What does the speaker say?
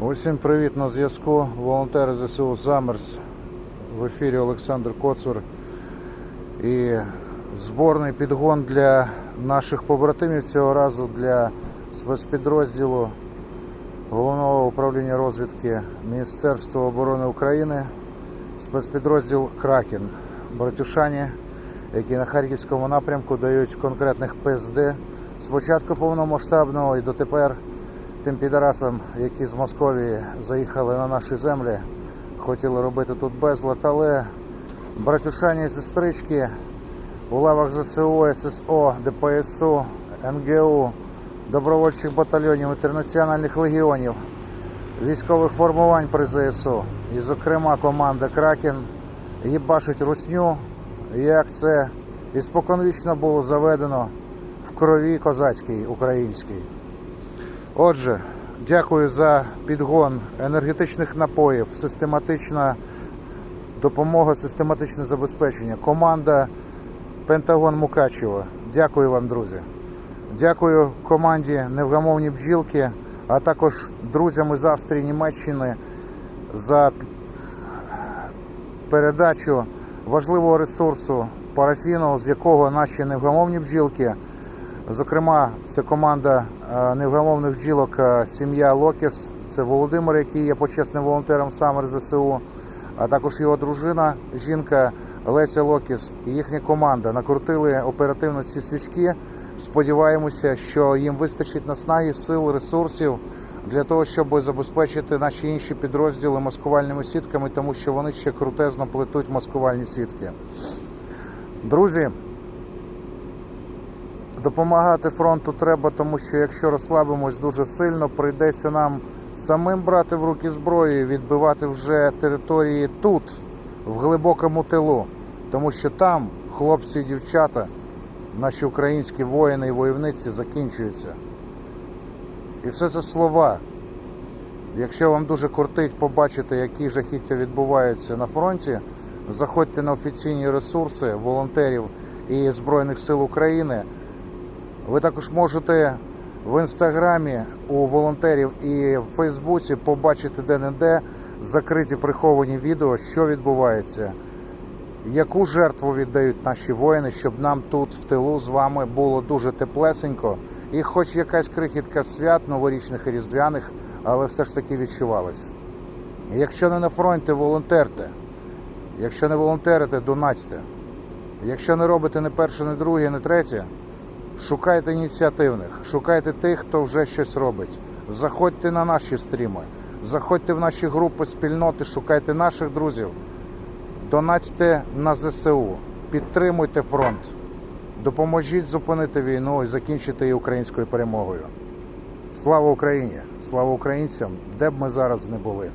Усім привіт на зв'язку. Волонтери ЗСУ Замерс. В ефірі Олександр Коцур. І зборний підгон для наших побратимів цього разу для спецпідрозділу Головного управління розвідки Міністерства оборони України, спецпідрозділ Кракен. Братюшані, які на Харківському напрямку дають конкретних ПСД з початку повномасштабного і дотепер тим підарасам, які з Московії заїхали на наші землі, хотіли робити тут безлад, але братюшані і сестрички у лавах ЗСУ, ССО, ДПСУ, НГУ, добровольчих батальйонів, інтернаціональних легіонів, військових формувань при ЗСУ, і, зокрема, команда Кракен їбашить русню, як це і споконвічно було заведено в крові козацькій українській. Отже, дякую за підгон енергетичних напоїв, систематична допомога, систематичне забезпечення. Команда Пентагон Мукачево. Дякую вам, друзі. Дякую команді Невгамовні бджілки, а також друзям із Австрії, Німеччини за передачу важливого ресурсу парафіну, з якого наші невгамовні бджілки Зокрема, це команда е, невгамовних бджілок е, сім'я Локіс. Це Володимир, який є почесним волонтером Самер ЗСУ, а також його дружина, жінка Леся Локіс і їхня команда накрутили оперативно ці свічки. Сподіваємося, що їм вистачить наснаги, сил, ресурсів для того, щоб забезпечити наші інші підрозділи маскувальними сітками, тому що вони ще крутезно плетуть маскувальні сітки. Друзі, Допомагати фронту треба, тому що якщо розслабимось дуже сильно, прийдеться нам самим брати в руки зброю і відбивати вже території тут, в глибокому тилу. Тому що там хлопці і дівчата, наші українські воїни і войовниці закінчуються. І все це слова. Якщо вам дуже кортить побачити, які жахіття відбуваються на фронті, заходьте на офіційні ресурси волонтерів і Збройних сил України. Ви також можете в інстаграмі у волонтерів і в Фейсбуці побачити де-не-де закриті приховані відео, що відбувається, яку жертву віддають наші воїни, щоб нам тут в тилу з вами було дуже теплесенько і хоч якась крихітка свят новорічних і різдвяних, але все ж таки відчувалось. Якщо не на фронті, волонтерте. Якщо не волонтерите, донатьте. Якщо не робите не перше, не друге, не третє. Шукайте ініціативних, шукайте тих, хто вже щось робить. Заходьте на наші стріми, заходьте в наші групи спільноти, шукайте наших друзів, донатьте на ЗСУ, підтримуйте фронт, допоможіть зупинити війну і закінчити її українською перемогою. Слава Україні! Слава українцям, де б ми зараз не були.